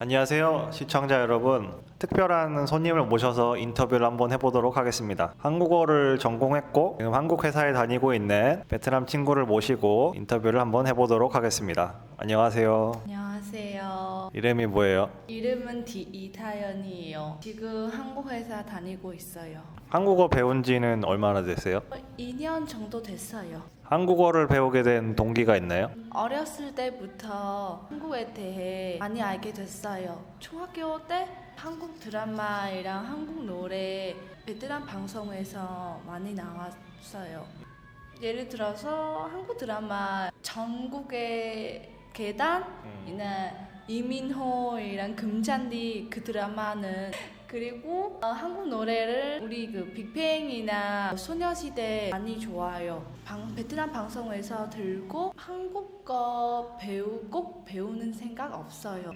안녕하세요 시청자 여러분 특별한 손님을 모셔서 인터뷰를 한번 해보도록 하겠습니다 한국어를 전공했고 지금 한국 회사에 다니고 있는 베트남 친구를 모시고 인터뷰를 한번 해보도록 하겠습니다 안녕하세요 안녕하세요. 이름이 뭐예요? 이름은 디 이타연이에요. 지금 한국 회사 다니고 있어요. 한국어 배운 지는 얼마나 됐어요? 어, 2년 정도 됐어요. 한국어를 배우게 된 동기가 있나요? 어렸을 때부터 한국에 대해 많이 알게 됐어요. 중학교 때 한국 드라마랑 한국 노래 베트남 방송에서 많이 나왔어요. 예를 들어서 한국 드라마 전국의 계단이나 이민호이랑 금잔디 그 드라마는 그리고 어, 한국 노래를 우리 그 빅뱅이나 소녀시대 많이 좋아요. 방, 베트남 방송에서 들고 한국어 배우 꼭 배우는 생각 없어요.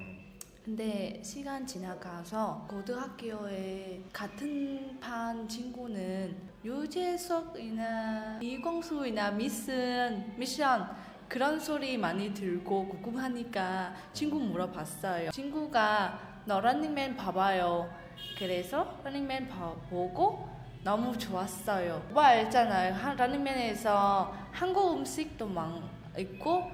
근데 시간 지나가서 고등학교에 같은 반 친구는 유재석이나 이광수이나 미슨 미션 그런 소리 많이 들고 궁금하니까 친구 물어봤어요. 친구가 너 런닝맨 봐봐요. 그래서 런닝맨 봐- 보고 너무 좋았어요. 오빠 알잖아요. 한- 런닝맨에서 한국 음식도 많 있고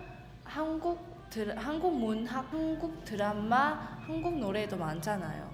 한국 드, 한국 문학, 한국 드라마, 한국 노래도 많잖아요.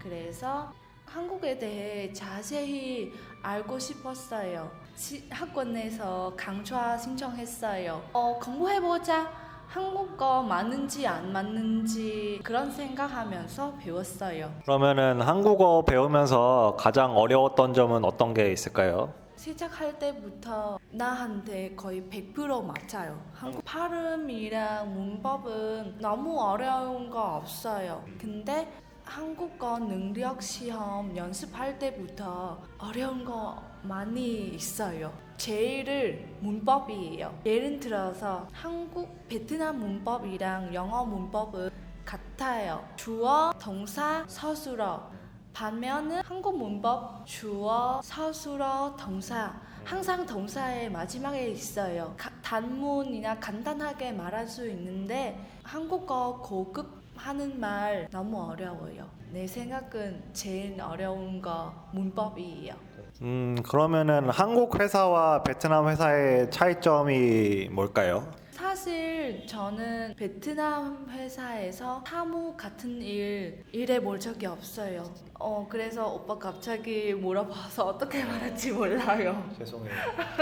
그래서 한국에 대해 자세히 알고 싶었어요. 시, 학원 에서 강좌 신청했어요. 어, 공부해보자. 한국어 맞는지 안 맞는지 그런 생각하면서 배웠어요. 그러면은 한국어 배우면서 가장 어려웠던 점은 어떤 게 있을까요? 시작할 때부터 나한테 거의 100% 맞아요. 한국 발음이랑 문법은 너무 어려운 거 없어요. 근데 한국어 능력 시험 연습할 때부터 어려운 거 많이 있어요. 제일을 문법이에요. 예를 들어서 한국 베트남 문법이랑 영어 문법은 같아요. 주어, 동사, 서술어. 반면은 한국 문법 주어, 서술어, 동사 항상 동사의 마지막에 있어요. 가- 단문이나 간단하게 말할 수 있는데 한국어 고급 하는 말 너무 어려워요. 내 생각은 제일 어려운 거 문법이에요. 음 그러면은 한국 회사와 베트남 회사의 차이점이 뭘까요? 사실 저는 베트남 회사에서 사무 같은 일 일해 볼 적이 없어요. 어 그래서 오빠 갑자기 물어봐서 어떻게 말할지 몰라요. 죄송해요.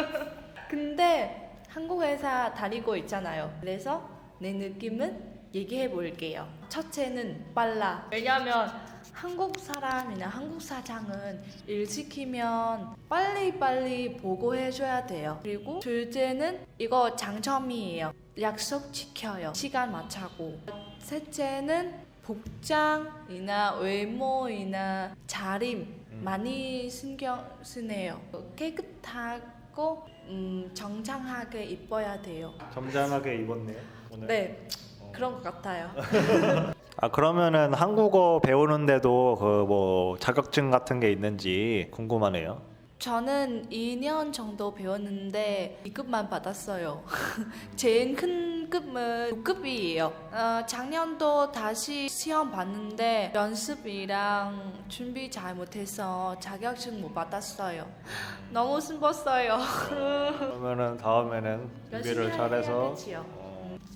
근데 한국 회사 다니고 있잖아요. 그래서 내 느낌은 얘기해 볼게요. 첫째는 빨라. 왜냐면 한국 사람이나 한국 사장은 일 시키면 빨리빨리 보고해 줘야 돼요. 그리고 둘째는 이거 장점이에요. 약속 지켜요. 시간 맞추고. 셋째는 복장이나 외모이나 자림 많이 신경 쓰네요. 깨끗하고 음, 정장하게 입어야 돼요. 점잖하게 입었네요 오늘. 네, 그런 것 같아요. 아 그러면은 한국어 배우는데도 그 뭐 자격증 같은 게 있는지 궁금하네요. 저는 2년 정도 배웠는데 2급만 받았어요. 제일 큰 급은 6급이에요. 어, 작년도 다시 시험 봤는데 연습이랑 준비 잘 못해서 자격증 못 받았어요. 너무 슬펐어요. 그러면은 다음에는 준비를 열심히 잘해서. 해야겠지요.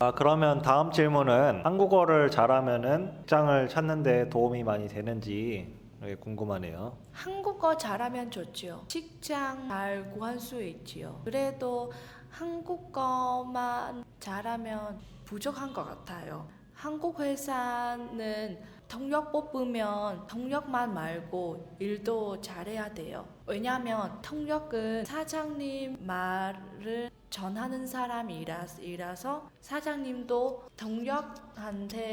아 그러면 다음 질문은 한국어를 잘하면은 직장을 찾는데 도움이 많이 되는지 궁금하네요. 한국어 잘하면 좋죠. 직장 잘 구할 수 있지요. 그래도 한국어만 잘하면 부족한 것 같아요. 한국 회사는 통역 뽑으면 통역만 말고 일도 잘해야 돼요. 왜냐하면 통역은 사장님 말을 전하는 사람이라서 사장님도 통역한테만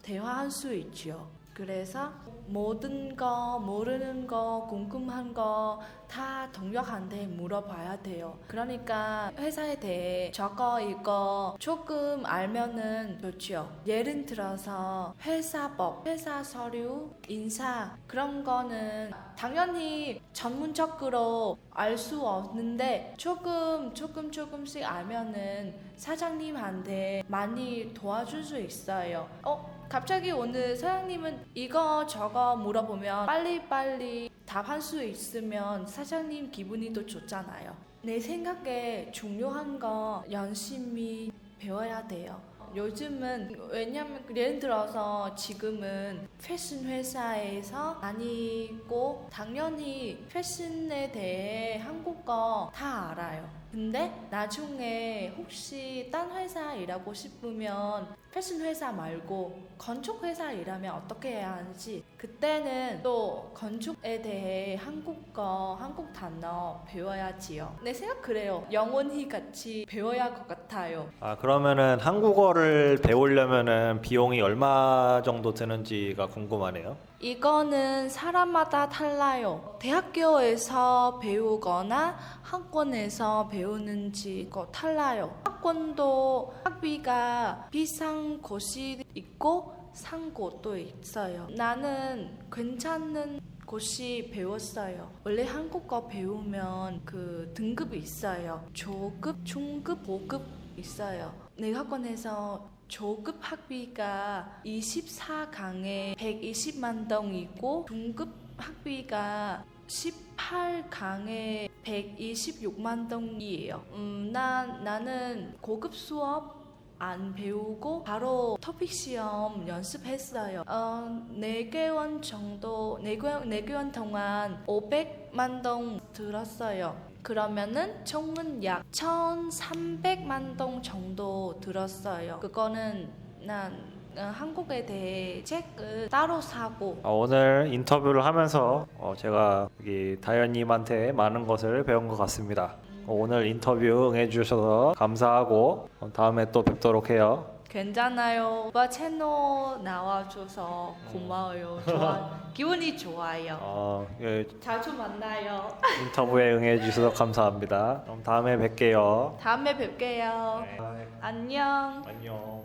대화할 수 있죠. 그래서 모든 거 모르는 거 궁금한 거 다 동력한테 물어봐야 돼요. 그러니까 회사에 대해 저거 이거 조금 알면은 좋죠. 예를 들어서 회사법, 회사 서류, 인사 그런 거는 당연히 전문적으로 알 수 없는데 조금 조금 조금씩 알면은 사장님한테 많이 도와줄 수 있어요. 어? 갑자기 오늘 사장님은 이거 저거 물어보면 빨리빨리 답할 수 있으면 사장님 기분이 더 좋잖아요. 내 생각에 중요한 거 열심히 배워야 돼요. 요즘은 왜냐면 예를 들어서 지금은 패션 회사에서 다니고 당연히 패션에 대해 한국어 다 알아요. 근데 나중에 혹시 딴 회사 일하고 싶으면 패션 회사 말고 건축 회사 일하면 어떻게 해야 하는지 그때는 또 건축에 대해 한국어 한국 단어 배워야지요. 내 생각 그래요. 영원히 같이 배워야 할 것 같아요. 아 그러면은 한국어를 배우려면은 비용이 얼마 정도 드는지가 궁금하네요. 이거는 사람마다 달라요. 대학교에서 배우거나 학원에서 배우는지 거 달라요. 학원도 학비가 비싼 곳이 있고 싼 곳도 있어요. 나는 괜찮은 곳이 배웠어요. 원래 한국어 배우면 그 등급이 있어요. 조급, 중급, 고급 있어요. 내 학원에서 조급 학비가 24강에 120만 동이고 중급 학비가 18강에 126만 동이에요. 음, 난 나는 고급 수업 안 배우고 바로 토픽 시험 연습했어요. 어, 4개월 정도, 4개월, 4개월 동안 500만 동 들었어요. 그러면은 총은 약 1,300만 동 정도 들었어요. 그거는 난 어, 한국에 대해 책을 따로 사고 어, 오늘 인터뷰를 하면서 어, 제가 여기 다현님한테 많은 것을 배운 것 같습니다. 어, 오늘 인터뷰 응해주셔서 감사하고 어, 다음에 또 뵙도록 해요. 괜찮아요. 오빠 채널 나와줘서 고마워요. 좋아, 기분이 좋아요. 어, 예, 자주 만나요. 인터뷰에 응해주셔서 감사합니다. 그럼 다음에 뵐게요. 다음에 뵐게요. 네. 안녕. 안녕.